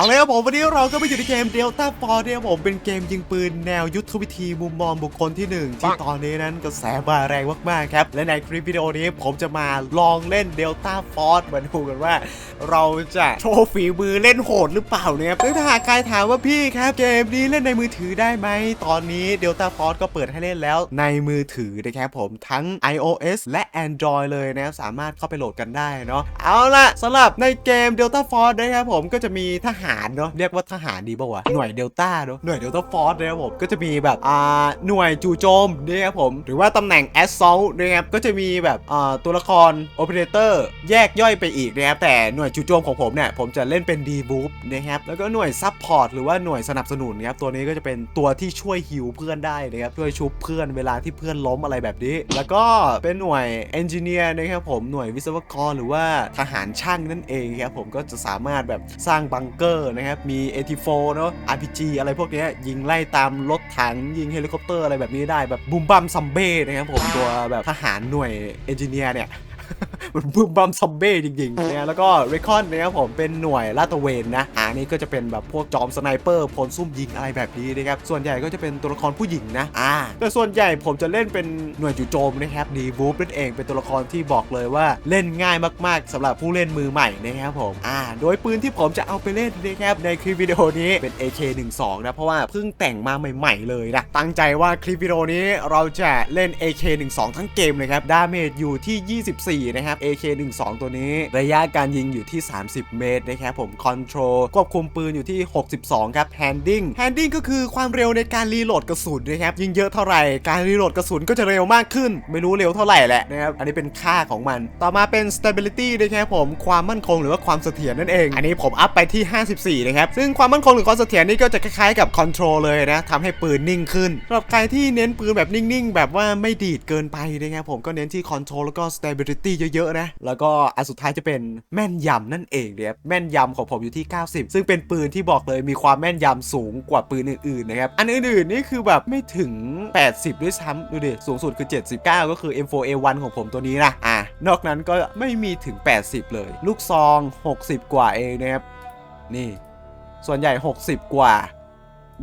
เอาเลยครับผมวันนี้เราก็ไปอยู่ในเกมเดลต้าฟอร์เนี่ยครับผมเป็นเกมยิงปืนแนวยุทธวิธีมุมมองบุคคลที่หนึ่งที่ตอนนี้นั้นกระแสมาแรงมากๆครับ และในคลิปวิดีโอนี้ผมจะมาลองเล่นเดลต้าฟอร์มาดูกันว่า เราจะโชว์ฝีมือเล่นโหดหรือเปล่าเนี่ยซึ่งถ้าหากใครถามว่าพี่ครับเกมนี้เล่นในมือถือได้ไหมตอนนี้ Delta Force ก็เปิดให้เล่นแล้วในมือถือนะครับผมทั้ง iOS และ Android เลยนะครับสามารถเข้าไปโหลดกันได้เนาะเอาล่ะสำหรับในเกม Delta Force นะครับผมก็จะมีทหารเนาะเรียกว่าทหารดีป่าวะหน่วย Delta เนาะหน่วย Delta Force นะครับผมก็จะมีแบบอ่าหน่วยจู่โจมนะครับผมหรือว่าตำแหน่ง Assault นะครับก็จะมีแบบอ่าตัวละคร Operator แยกย่อยไปอีกนะครับแต่หน่วยจู่โจมของผมเนี่ยผมจะเล่นเป็น D Boop นะครับแล้วก็หน่วย Support หรือว่าหน่วยสนับสนุนนะครับตัวนี้ก็จะเป็นตัวที่ช่วยฮิวเพื่อนได้นะครับช่วยชุบเพื่อนเวลาที่เพื่อนล้มอะไรแบบนี้ แล้วก็เป็นหน่วย Engineer นะครับผมหน่วยวิศวกรหรือว่าทหารช่างนั่นเองครับผมก็จะสามารถแบบสร้างบังเกอร์นะครับ มี AT4 เนาะ RPG อะไรพวกนี้ยิงไล่ตามรถถังยิงเฮลิคอปเตอร์อะไรแบบนี้ได้แบบบูมบัมซัมเบ้นะครับผมตัวแบบทหารหน่วยเอนจิเนียร์เนี่ย มันบึ้มบัมซอมเบ้จริงๆนะแล้วก็เรคอนนะครับผมเป็นหน่วยลาดตระเวนนะอันนี้ก็จะเป็นแบบพวกจอมสไนเปอร์พลซุ่มยิงอะไรแบบนี้นะครับส่วนใหญ่ก็จะเป็นตัวละครผู้หญิงนะอ่าแต่ส่วนใหญ่ผมจะเล่นเป็นหน่วยจู่โจมนะครับดีบูฟนั่นเองเป็นตัวละครที่บอกเลยว่าเล่นง่ายมากๆสำหรับผู้เล่นมือใหม่นะครับผมอ่าโดยปืนที่ผมจะเอาไปเล่นนะครับในคลิปวิดีโอนี้เป็น AK12 นะเพราะว่าเพิ่งแต่งมาใหม่ๆเลยนะตั้งใจว่าคลิปวิดีโอนี้เราจะเล่น AK12 ทั้งเกมเลยครับดาเมจอยู่ที่ 24นะครับ AK12 ตัวนี้ ระยะการยิงอยู่ที่ 30 เมตรนะครับผมคอนโทรลควบคุมปืนอยู่ที่ 62 ครับ handing handing ก็คือความเร็วในการรีโหลดกระสุนนะครับยิงเยอะเท่าไหร่ การรีโหลดกระสุนก็จะเร็วมากขึ้น ไม่รู้เร็วเท่าไหร่แหละนะครับอันนี้เป็นค่าของมัน ต่อมาเป็น stability นะครับผมความมั่นคงหรือว่าความเสถียรนั่นเอง อันนี้ผมอัพไปที่ 54 นะครับ ซึ่งความมั่นคงหรือความเสถียรนี่ก็จะคล้ายๆกับ control เลยนะทำให้ปืนนิ่งขึ้นสำหรับใครที่เน้นปืนแบบนิ่งๆ แบบว่าไม่ดีดเกินไปนะครับผมก็เน้นที่ control แล้วก็ stability เยอะๆนะ แล้วก็อันสุดท้ายจะเป็นแม่นยำนั่นเองเนี่ยแม่นยำของผมอยู่ที่ 90 ซึ่งเป็นปืนที่บอกเลยมีความแม่นยำสูงกว่าปืนอื่นๆนะครับอันอื่นๆนี่คือแบบไม่ถึง 80 ด้วยซ้ำดูดิสูงสุดคือ 79 ก็คือ M4A1 ของผมตัวนี้นะอะนอกนั้นก็ไม่มีถึง 80 เลย ลูกซอง 60 กว่าเองนะครับนี่ ส่วนใหญ่ 60 กว่า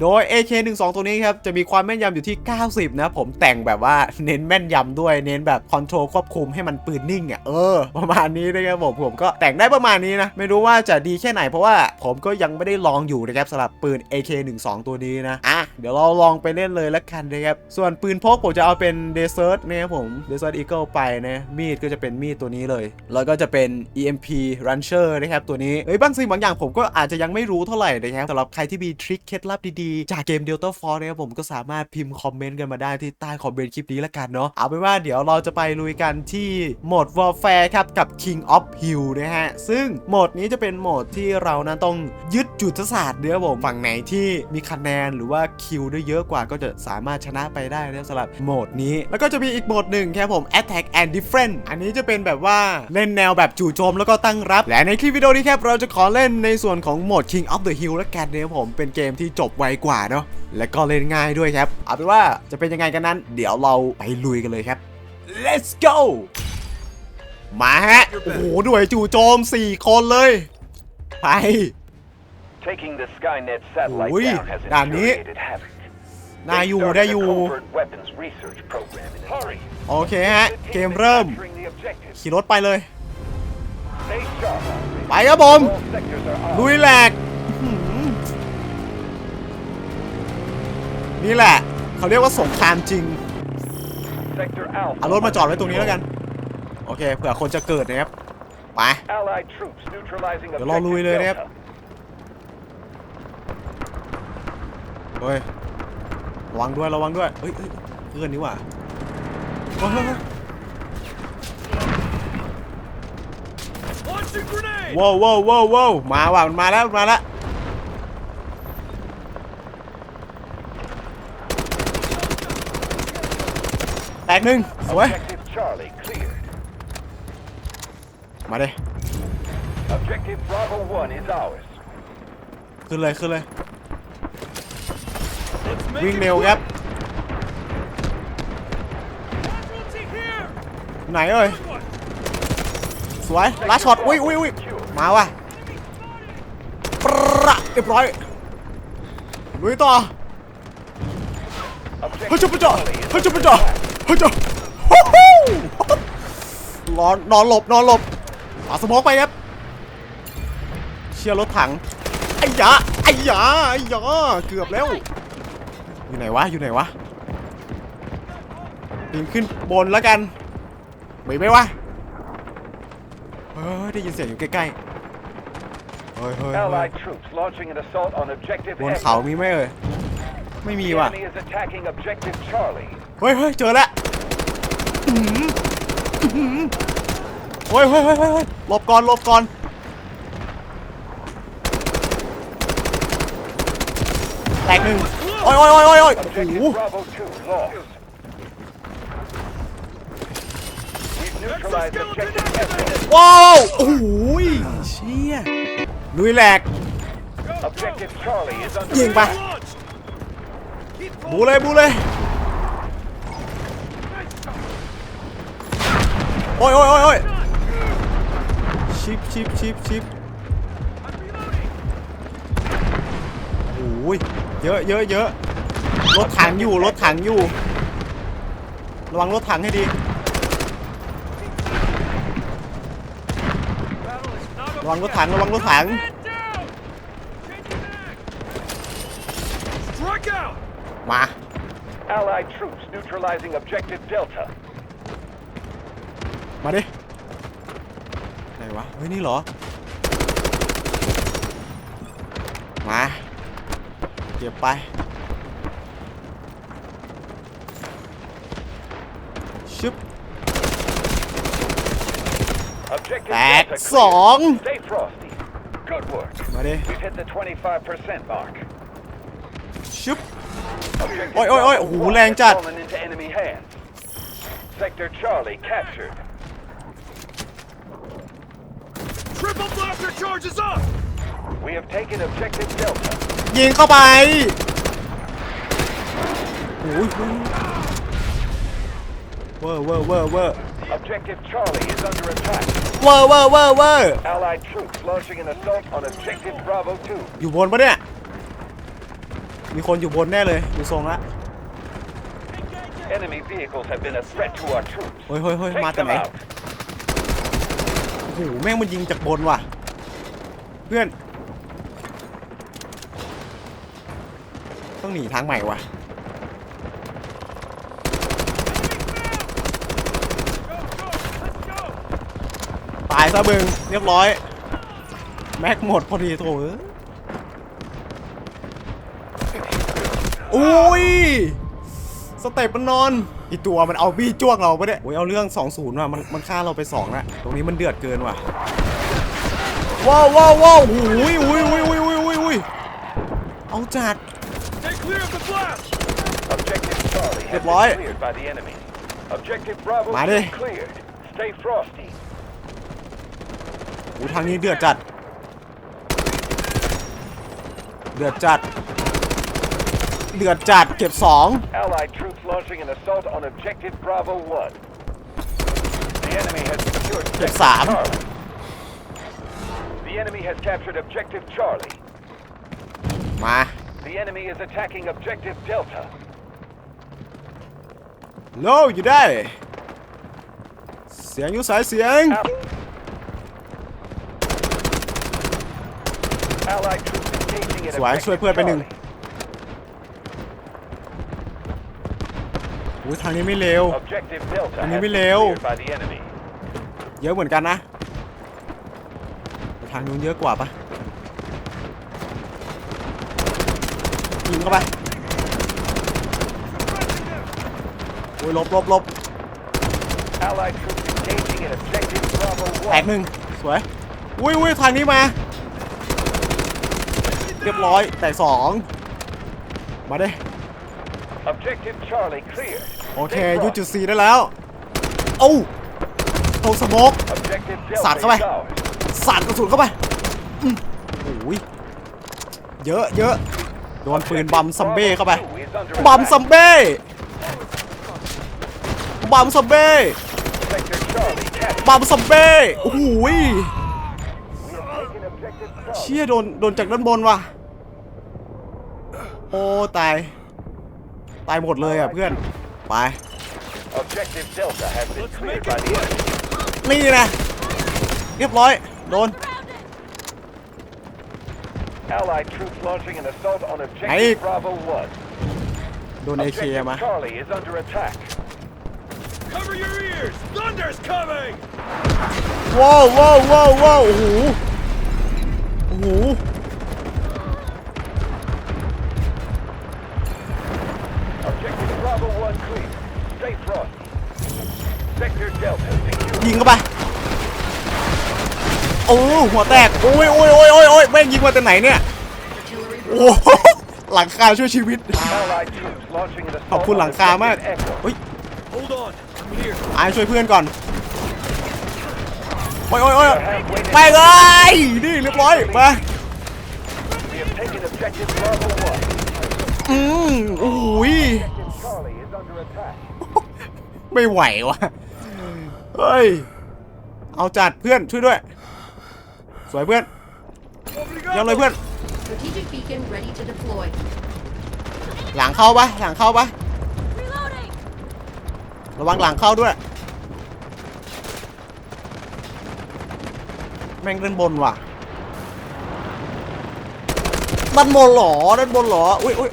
โดย AK12 ตัวนี้ครับ จะมีความแม่นยำอยู่ที่ 90 นะ ผมแต่งแบบว่าเน้นแม่นยำด้วยเน้นแบบคอนโทรลควบคุมให้มันปืนนิ่งอะเออ ประมาณนี้นะครับผมผมก็แต่งได้ประมาณนี้นะ ไม่รู้ว่าจะดีแค่ไหนเพราะว่าผมก็ยังไม่ได้ลองอยู่นะครับสำหรับปืน AK12 ตัวนี้นะอะเดี๋ยวเราลองไปเล่นเลยละกันนะครับส่วนปืนพกผมจะเอาเป็น Desert นะครับผม Desert Eagle ไปนะมีดก็จะเป็นมีดตัวนี้เลย แล้วก็จะเป็น EMP Rancher นะครับตัวนี้เอ้ยบางสิ่งบางอย่างผมก็อาจจะยังไม่รู้เท่าไหร่นะครับสำหรับใครที่มีทริคเคล็ดลับดีๆจากเกม Delta Force นะครับผมก็สามารถพิมพ์คอมเมนต์กันมาได้ที่ใต้คอมเมนต์คลิปนี้ละกันเนาะเอาเป็นว่าเดี๋ยวเราจะไปลุยกันที่โหมด Warfare ครับกับ King of Hill นะฮะ ซึ่งโหมดนี้จะเป็นโหมดที่เรานั้นต้องยึดจุดศาสตร์เนะครับผมฝั่งไหนที่มีคะแนนหรือว่าคิวได้เยอะกว่าก็จะสามารถชนะไปได้นะสำหรับโหมดนี้ แล้วก็จะมีอีกโหมดหนึ่งครับผม Attack and Defend อันนี้จะเป็นแบบว่าเล่นแนวแบบจู่โจมแล้วก็ตั้งรับ และในคลิปวิดีโอนี้ครับเราจะขอเล่นในส่วนของโหมด King of the Hill ละกันนะครับผมเป็นเกมที่จบไวกว่าเนาะและก็เล่นง่ายด้วยครับเอาเป็นว่าจะเป็นยังไงกันนั้น เดี๋ยวเราไปลุยกันเลยครับ let's go มาฮะ โอ้โหด้วยจู่โจม 4 คนเลย ไป Taking the Skynet satellite Ui, down has đàn ý. infuriated Havoc. นาย They อยู่ started ได้ a อยู่ covert weapons research program in Hurry. โอเคฮะ เกมเริ่มขี่รถไปเลย Stay sharp. ไปครับผม All sectors are armed. ลุยแหลกอื้อหือ นี่แหละ เขาเรียกว่าสงครามจริง Sector Alpha. เอารถมาจอดไว้ตรงนี้แล้วกัน โอเคเผื่อคนจะเกิดนะครับ ไป Allied troops neutralizing เดี๋ยวรอลุย objective เลยนะครับ Delta. เฮ้ยระวังด้วยระวังด้วยเฮ้ยเฮ้ยเพื่อนนี่หว่าเฮ้ยเฮ้ยเฮ้ยว้าวว้าวว้าวว้าวมาว่ะมันมาแล้วมันมาแล้ว กหนึ่งสวย Objective Charlie cleared. มาเลย Objective Bravo 1 is ours. ขึ้นเลยขึ้นเลย วิ่งเร็วครับ ไหนเอ่ย สวยลาช็อต อุ้ยอุ้ยอุ้ยมาว่ะปะรียบร้อยลุยต่อเฮ้ย Objective จุ๊บปะจ่อ Charlie is เฮ้ยจุ๊บ under ปะจ่อ attack. เฮ้ยจุ๊บฮู้ฮู้นอนนอนหลบนอนหลบเอาสมองไปครับ เชียร์รถถังไอ้ยาไอ้ยาไอ้ยาเกือบแล้ว อยู่ไหนวะ อยู่ไหนวะปีนขึ้นบนแล้วกันมีไหมวะเฮ้ยได้ยินเสียงอยู่ใกล้ๆเฮ้ยเฮ้ยเฮ้ย Allied troops launching an assault on objective บน Echo. เขามีไหมเอ่ยไม่มี The ว่ะ enemy is attacking objective Charlie. เฮ้ยเฮ้ยเจอแล้วอื้อหืออื้อหือเฮ้ยเฮ้ยเฮ้ยเฮ้ยเฮ้ยหลบก่อนหลบก่อนแตกหนึ่งโอ้ยโอ้ยโอ้ยโอ้ยโอ้ยโอ้ Objective โห Bravo 2 lost. We've neutralized objective Echo. ว้าวโอ้โหเชี่ยลุยแหลก Objective Charlie is under ยิงไป attack. บูเลยบูเลย โอ้ยโอ้ยโอ้ยโอ้ยชิปชิปชิปชิปโอ้ยเยอะเยอะเยอะรถถังอยู่รถถังอยู่ ระวังรถถังให้ดี ระวังรถถังระวังรถถังมา Allied troops neutralizing objective Delta. มาดิไหนวะเฮ้ยนี่เหรอ มาเก็บไปชึบ Objective Back Delta clear. song. Stay frosty. Good work. มาดิ We've hit the 25% mark. ชึบ Objective Oi, oi, oi, Bravo โอ้โห one แรง has จัด fallen into enemy hands. Sector Charlie captured. Charges up! We have taken objective Delta. ยิงเข้าไปโอ้ยเวอร์เวอร์เวอร์เวอร์ Objective Charlie is under attack. เวอร์เวอร์เวอร์เวอร์ Allied troops launching an assault on objective Bravo 2. อยู่บนปะเนี่ย มีคนอยู่บนแน่เลยดูทรงละ Enemy vehicles have been a threat to our troops. เฮ้ยเฮ้ยเฮ้ย Take มาจาก them ไหน out. โอ้โหแม่งมันยิงจากบนว่ะ เพื่อน ต้องหนีทางใหม่ว่ะตายซะมึง เรียบร้อย แม็กหมดพอดีโถอุ้ย สเตปมันนอน อีตัวมันเอาบี้จ้วงเราไปเนี่ยโอ้ยเอาเรื่อง 2-0ว่ะมันมันฆ่าเราไป2แล้วตรงนี้มันเดือดเกินว่ะ ว้าวว้าวว้าวอุ้ยอุ้ยอุ้ยอุ้ยอุ้ยอุ้ยอุ้ยเอาจัด Stay clear of the blast! Objective Charlie has Good boy. been cleared by the enemy. Objective Bravo Mà 2 đi. cleared. Stay frosty. อู้ทางนี้เดือดจัด เดือดจัด เดือดจัด เก็บ 2 Allied troops launching an assault on objective Bravo 1. The enemy has secured Good sector Sam. Charlie. The enemy has captured objective Charlie. มา The enemy is attacking objective Delta. โลอยู่ได้ เสียงอยู่สายเสียง Al- Allied troops engaging at สวยช่วย objective เพื่อนไปหนึ่ง Charlie. อุ้ยทางนี้ไม่เร็ว Objective Delta Anh has ấy mới been lêu. cleared by the enemy. เยอะเหมือนกันนะแต่ท างนู้นเยอะกว่าปะยิงเข้าไปโอ้ยหลบหลบหลบ Allied troops engaging at objective Bravo แตก 1. หนึ่งสวยอุ้ยอุ้ยทางนี้มา เรียบร้อยแตกสองมาเด้ Objective Charlie cleared. โอเค Stay ยุดจุ frosty. ดสีได้แล้ว โอ้าตรงสโมก Objective Sạt Delta sao mày? is ours. สาดกระสุนเข้าไปอืมโอ้ยเยอะเยอะโดนปืนบัมซัมเบ้เข้าไป Bravo 2 is under บัม attack. ซัมเบ้บัมซัมเบ้ Sector Charlie captured. บัมซัมเบ้โอ้โหย We have taken objective Charlie. เชี่ยโดนโดนจากด้านบนว่ะ โอ้ตาย ตายหมดเลยอะเพื่อน ไป Objective Delta has been Let's cleared make by it the quick. enemy. นี่นะ เรียบร้อย โดน Allied troops launching an assault on Hey. Objective Bravo 1. โดนเอเค Objective มา Charlie is under attack. Cover your ears! Thunder's coming! ว้าวว้าวว้าวว้าวโอ้โห โอ้โห โอ้หัวแตกโอ้ยโอ้ยโอ้ยโอ้ยโอ้ยแม่งยิงมาแต่ไหนเนี่ยโอ้โหหลังคาช่วยชีวิต ขอบคุณหลังคามากเฮ้ย Hold on, I'm here. อายช่วยเพื่อนก่อนโอ้ยโอ้ยโอ้ยไปเลยนี่เรียบร้อยมาอืมโอ้ยไม่ไหววะเฮ้ย เอาจัดเพื่อนช่วยด้วย สวยเพื่อน Opening ยัง up! เลยเพื่อน Strategic beacon ready to deploy. หลังเข้าปะหลังเข้าปะ Reloading! ระวังหลังเข้าด้วย แม่งด้านบนว่ะด้านบนเหรอด้านบนเหรออุ้ยอุ้ย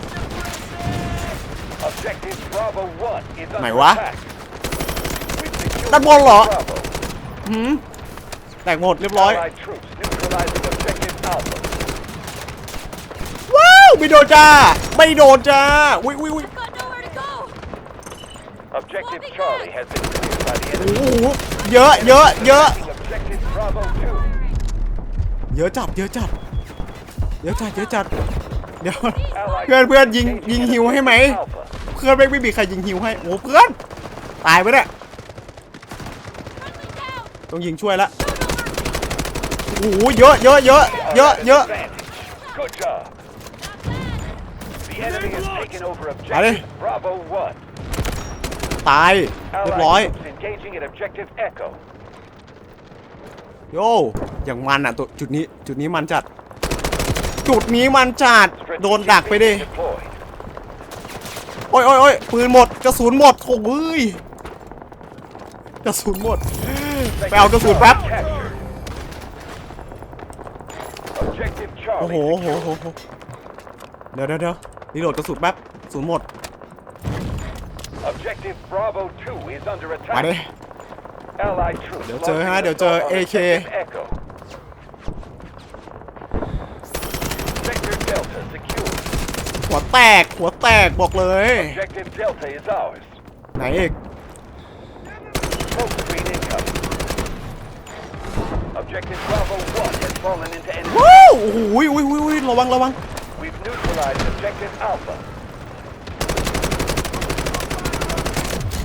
Objective Bravo 1 is ไหน under วะ attack. We've secured ด้านบนเหรอ Bravo. หืมแตกหมดเรียบร้อย Allied troops neutralizing Objective Alpha. ว้าวไม่โดนจ้า ไม่โดนจ้าอุ้ยอุ้ยอุ้ย Got nowhere to go! Objective Charlie has been cleared by the โอ้ enemy. โหเยอะเยอะเยอะ Objective Bravo 2. เยอะจัดเยอะจัดเยอะจัดเยอะจัดเดี๋ยว Allied เพื่อนเพื่อนยิง troops ยิง engaging ฮิวให้ไหม Objective Alpha. เพื่อนไม่ไม่มีใครยิงฮิวให้โอ้เพื่อน ตายไปเนี่ย Friendly down! ต้องยิงช่วยละ โอ้โหเยอะเยอะเยอะเยอะเยอะ Advantage. Good job. The enemy has taken over Allez. Objective Bravo 1. ตายเรียบร้อย Allied troops engaging at Objective Echo. โย่อย่างมันอะตัวจุดนี้จุดนี้มันจัด จุดนี้มันจัดโดนดักไปดิ Strategic deployed. โอ้ยโอ้ยโอ้ยปืนหมดกระสุนหมดโถ่เอ้ยกระสุนหมดไปเอากระสุนแป๊บ Captured. Objective โอ้ Charlie โหโอ้โห secured. โอ้โหเดี๋ยวเดี๋ยวเดี๋ยวรีโหลดกระสุนแป๊บกระสุนหมด Objective Bravo 2 is under มาดิ attack. Allied troops เดี๋ยวเจอฮะ launching เดี๋ยวเจอ assault on AK Objective Echo. Sector Delta secure. หัวแตกหัวแตกบอกเลย Objective Delta is ours. ไหนอีก Objective Bravo 1 has fallen into enemy. ว้าวโอ้โหอุ้ยอุ้ยอุ้ยระวังระวัง We've neutralized Objective Alpha.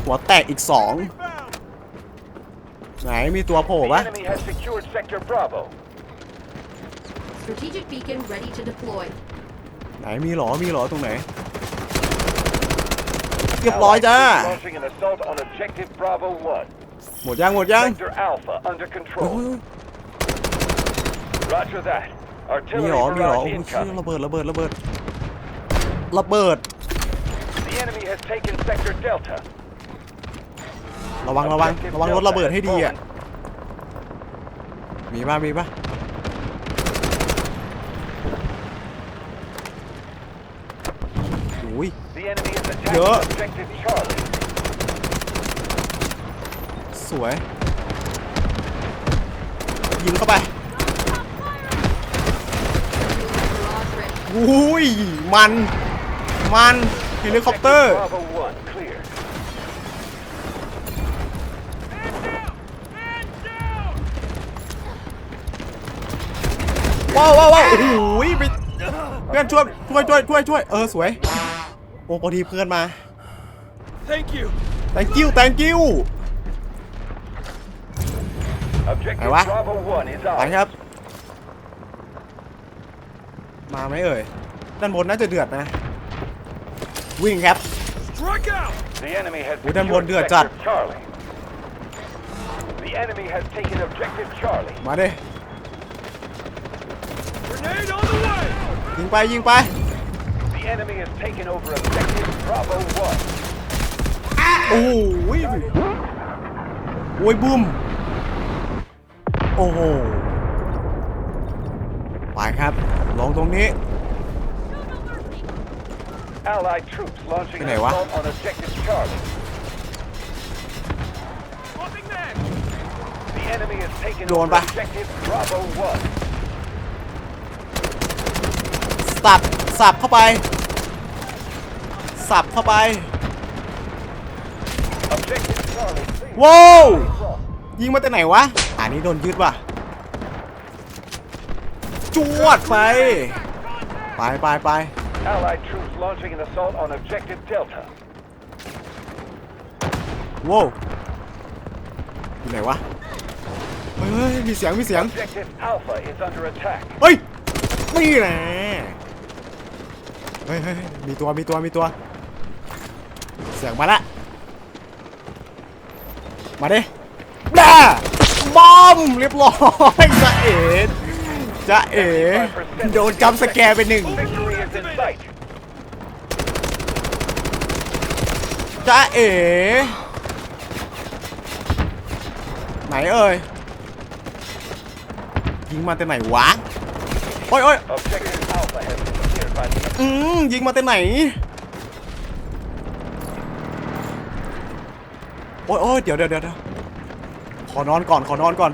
หัวแตกอีกสองไหนมีตัวโผล่ The ปะ enemy has secured Sector Bravo. Strategic beacon ready to deploy. ไหนมีหรอมีหรอตรงไหนเรียบร้อย Allied จ้า troops launching an assault on Objective Bravo 1. หมดยังหมดยัง Sector Alpha under โอ้ย control. Roger that. มีหรอ Artillery มีหรอ barrage โอ้ยเชี่ย incoming. ระเบิดระเบิดระเบิดระเบิด The enemy has taken Sector Delta. ระวังระวัง Objective ระวังรถ Delta ระเบิดให้ดี has อะ fallen. มีป่ะมีป่ะอุ้ย The enemy is attacking Yeah. Objective Charlie. สวยยิงเข้าไป Barrage ready. อุ้ย มัน มันเฮลิคอปเตอร์ Bravo 1 cleared. Man down! ว้าวว้าวว้าวโอ้โหไปเพื่อนช่วยช่วยช่วยช่วยช่วยเออสวย โอ้พอดีเพื่อนมา Thank you. thank you thank you Objective Ahí va. Bravo 1 is ไป ours. ครับ มาไหมเอ่ย ด้านบนน่าจะเดือดนะ วิ่งครับ Strike out! The enemy has Ủa, đang secured buồn đưa Sector chặt. Charlie. The enemy has taken Objective Charlie. มาดิ Grenade on the way! ยิงไปยิงไป The The enemy has taken over objective Bravo 1. โอ้โหโอ้ยบุ้มโอ้โห ไปครับ ลงตรงนี้ Allied troops launching an Cái này quá. assault on objective Charlie. Swapping mag! The enemy has taken Đồ over ba. objective Bravo 1. สับสับเข้าไป สับเข้าไป Objective Charlie. please ว้าว cross. ยิงมาแต่ไหนวะอันนี้โดนยึดว่ะ จวดไป ไปไปไป Allied troops launching an assault on objective Delta. ว้าวอยู่ไหนวะเฮ้ยเฮ้ย มีเสียง มีเสียง Objective Alpha is under attack. เฮ้ย นี่แหละเฮ้ยเฮ้ยเฮ้ยมีตัว มีตัว มีตัว เสียงมาละ มาดิด่าบอม เรียบร้อยจะเอ๋ จะเอ๋โดนจำสแกร์ไปหนึ่ง Victory is in sight. จ้าเอ๋ไหนเอ่ยยิงมาแต่ไหนวะโอ้ยโอ้ย Objective Alpha has been cleared by the อืมยิงมาแต่ไหน โอ้ยโอ้ยเดี๋ยวเดี๋ยวเดี๋ยวเดี๋ยวขอนอนก่อนขอนอนก่อน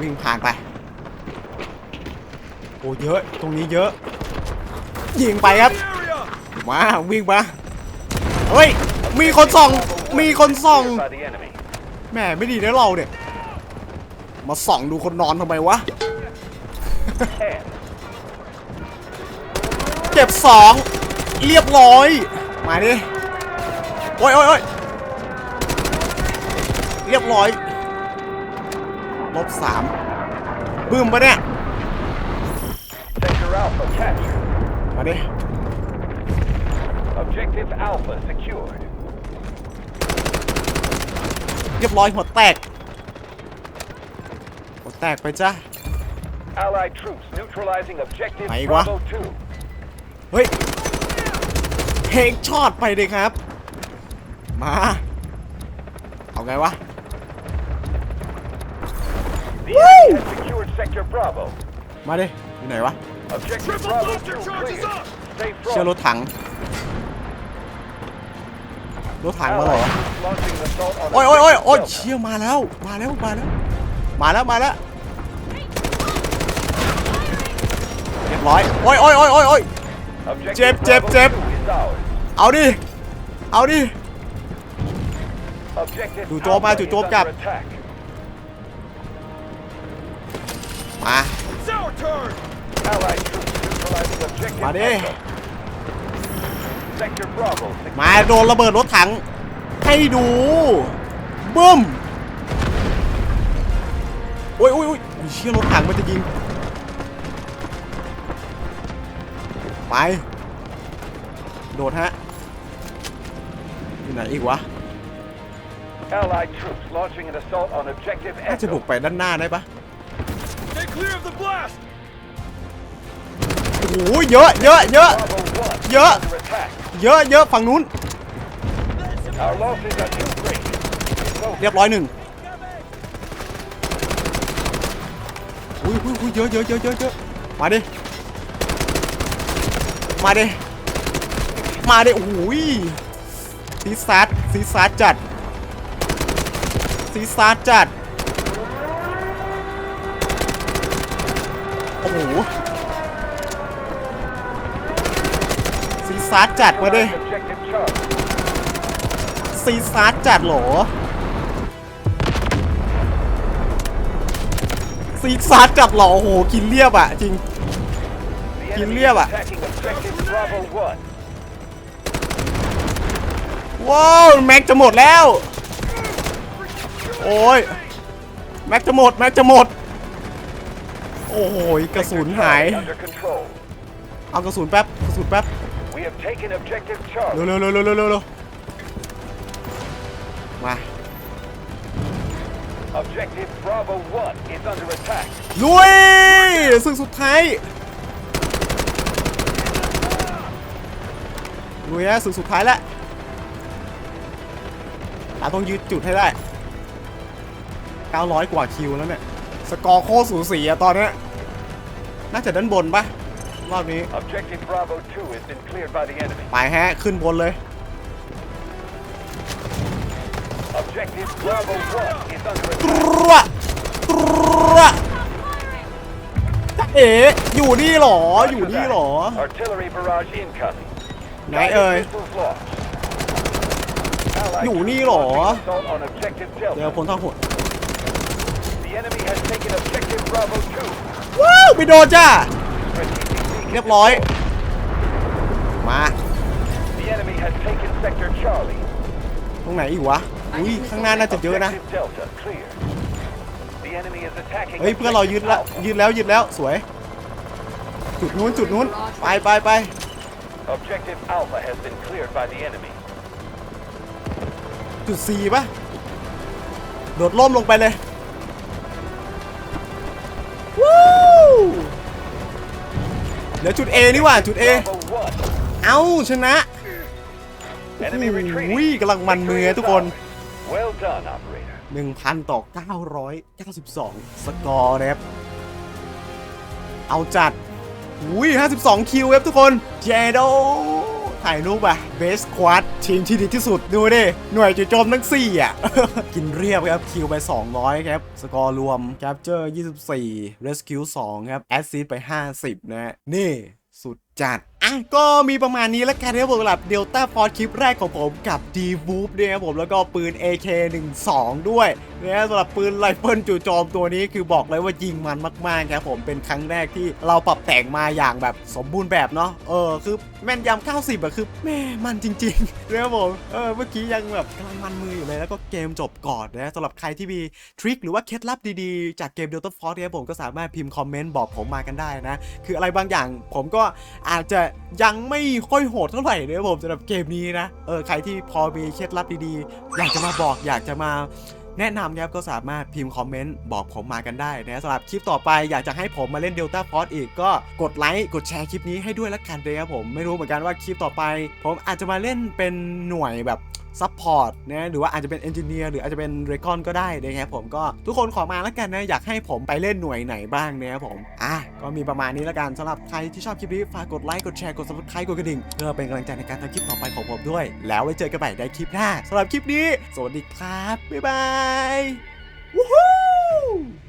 วิ่งผ่านไป โอ้เยอะ ตรงนี้เยอะ ยิงไปครับ มาวิ่งมา เฮ้ย มีคนส่อง มีคนส่อง แหมไม่ดีนะเราเนี่ย มาส่องดูคนนอนทำไมวะ เจ็บสอง เรียบร้อย มาดิ โอ้ยโอ้ยโอ้ยเรียบร้อย บสามบึ้มปะเนี่ย Sector Alpha captured. มาดิ Objective Alpha secured. เรียบร้อยหัวแตก หัวแตกไปจ้ะ Allied troops neutralizing objective Mày quá. Bravo 2. เฮ้ยเฮกช็อตไปเลยครับ มา เอาไงวะ The enemy has secured Sector Bravo. มาดิอยู่ไหนวะ Objective Triple Bravo booster 2 charges cleared. up! Stay เชื่อร front. ถถัง รถถังมาเหรอ Allied troops launching an assault on โอ้ยโอ้ยโอ้ยโอ้ย objective เชี่ยมาแล้ว มาแล้ว มาแล้ว มาแล้ว มาแล้วเรียบร้อย โอ้ยโอ้ยโอ้ยโอ้ยโอ้ย Delta. Objective Chếp, chếp, Bravo chếp. 2 is ours. เอาดิ เอาดิ Objective จู่โจมมา Alpha จู่ is โจมกลับ under attack. มา It's our turn! Allied troops neutralizing objective มาดิ Alpha. Sector Bravo secured. มาโดนระเบิดรถถัง ให้ดูบึ้มโอ้ยโอ้ยโอ้ยไอ้เชี่ยรถถังมันจะยิง ไป โดดฮะอยู่ไหนอีกวะ Allied troops launching an assault on objective น่าจะบุก Echo. ไปด้านหน้าได้ปะ โอ้โหเยอะเยอะเยอะ Bravo 1 Yeah. under attack. เยอะเยอะฝั่งนู้น เรียบร้อยหนึ่งอุ้ยอุ้ยอุ้ยเยอะเยอะเยอะเยอะเยอะมาดิ มาดิ มาดิโอ้ยซีซัดซีซัดจัดซีซัดจัด โอ้โห ซีซัดจัดมาดิ Objective Charlie. ซีซัดจัดหรอซีซัดจัดหรอโอ้โหกินเรียบอะจริง The Kim enemy Liêm is à? attacking objective Bravo 1. ว้าวแม็กจะหมดแล้ว โอ้ยแม็กจะหมดแม็กจะหมด โอ้โหกระสุนหาย เอากระสุนแป๊บกระสุนแป๊บ We have taken objective เร็ว Charlie. เร็วเร็วเร็วเร็วเร็วมา Objective Bravo 1 is under attack. ลุยซึ่งสุดท้ายลุยฮะสึกสุดท้ายแล้วเราต้องยืดจุดให้ได้ 900 กว่าคิวแล้วเนี่ย สกอร์โคตรสูสีอะตอนเนี้ยน่าจะด้านบนปะ รอบนี้ Objective Bravo 2 has been cleared by the enemy. ไปฮะ ขึ้นบนเลย Objective Bravo 1 is under ต attack. รัวตรัวเอ๋อยู่นี่เหรอ อยู่นี่เหรอ Artillery barrage incoming. ไหนเอ่ย Missiles launched. Allied อยู่ troops นี่เหรอ launching assault on Objective เจอ Delta. พลทหาร The enemy has taken Objective Bravo 2. ว้าวไปโดนจ้า Strategic beacon เรียบร้อย มา The enemy has taken Sector Charlie. ตรงไหนอีกวะ อุ้ยข้างหน้าน่าจะเยอะนะ Objective Delta clear. The enemy is attacking เฮ้ยเพื่อนเรายึดแล้ว Objective ยึดแล้วยึดแล้วสวย จุดนู้นจุดนู้น ไปไปไป Alpha. Objective Alpha has been cleared by the enemy. จุด C ป่ะโดดล่มลงไปเลย เหลือจุด A นี่หว่าจุด A Bravo 1. เอ้าชนะ Enemy อุ้ retreating. ยกำลังมันมือ Victory ทุก is คน ours. Well done, operator. 1,000 ต่อ 992 สกอร์นะครับ เอาจัดอุ้ย52 คิวครับทุกคน เจโด ถ่ายรูปอะเบสควอดทีมที่ดีที่สุดดูดิ หน่วยจู่โจมทั้ง4อะ กินเรียบครับ คิวไป 200 ครับ สกอร์รวมแคปเจอร์ 24 Rescue 2 ครับ แอสซีไป 50นะฮะนี่สุดจัดอะก็มีประมาณนี้แล้วกันนะครับผมสำหรับ Delta Force คลิปแรกของผมกับ d w o o p ด้วยนะครับผมแล้วก็ปืน AK12 ด้วยนะสำหรับปืนไรเฟิลจู่โจมตัวนี้คือบอกเลยว่ายิงมันมากๆครับผมเป็นครั้งแรกที่เราปรับแต่งมาอย่างแบบสมบูรณ์แบบเนาะเออคือแม่นยำ90อะคือแม่มันจริงๆนะครับผมเออเมื่อกี้ยังแบบกำลังมันมืออยู่เลยแล้วก็เกมจบก่อนนะสำหรับใครที่มีทริคหรือว่าเคล็ดลับดีๆจากเกม Delta Force เนี่ยผมก็สามารถพิมพ์คอมเมนต์บอกผมมากันได้นะคืออะไรบางอย่างผมก็อาจจะยังไม่ค่อยโหดเท่าไหร่นะครับผมสำหรับเกมนี้นะ เออใครที่พอมีเคล็ดลับดีๆ อยากจะมาบอกอยากจะมาแนะนำครับก็สามารถพิมพ์คอมเมนต์บอกผมมากันได้นะสำหรับคลิปต่อไปอยากจะให้ผมมาเล่น Delta Force อีกก็กดไลค์กดแชร์คลิปนี้ให้ด้วยละกันเลยครับผมไม่รู้เหมือนกันว่าคลิปต่อไป ผมอาจจะมาเล่นเป็นหน่วยแบบ ซัพพอร์ตนะหรือว่าอาจจะเป็นเอนจิเนียร์หรืออาจจะเป็นเรคอนก็ได้นะครับผมก็ทุกคนขอมาแล้วกันนะอยากให้ผมไปเล่นหน่วยไหนบ้างนะครับผมอะก็มีประมาณนี้ละกันสำหรับใครที่ชอบคลิปนี้ฝากกดไลค์กดแชร์กด subscribe กดกระดิ่งเพื่อเป็นกำลังใจในการทำคลิปต่อไปของผมด้วย แล้วไว้เจอกันใหม่ในคลิปหน้าสำหรับคลิปนี้ สวัสดีครับบ๊ายบาย Woohoo!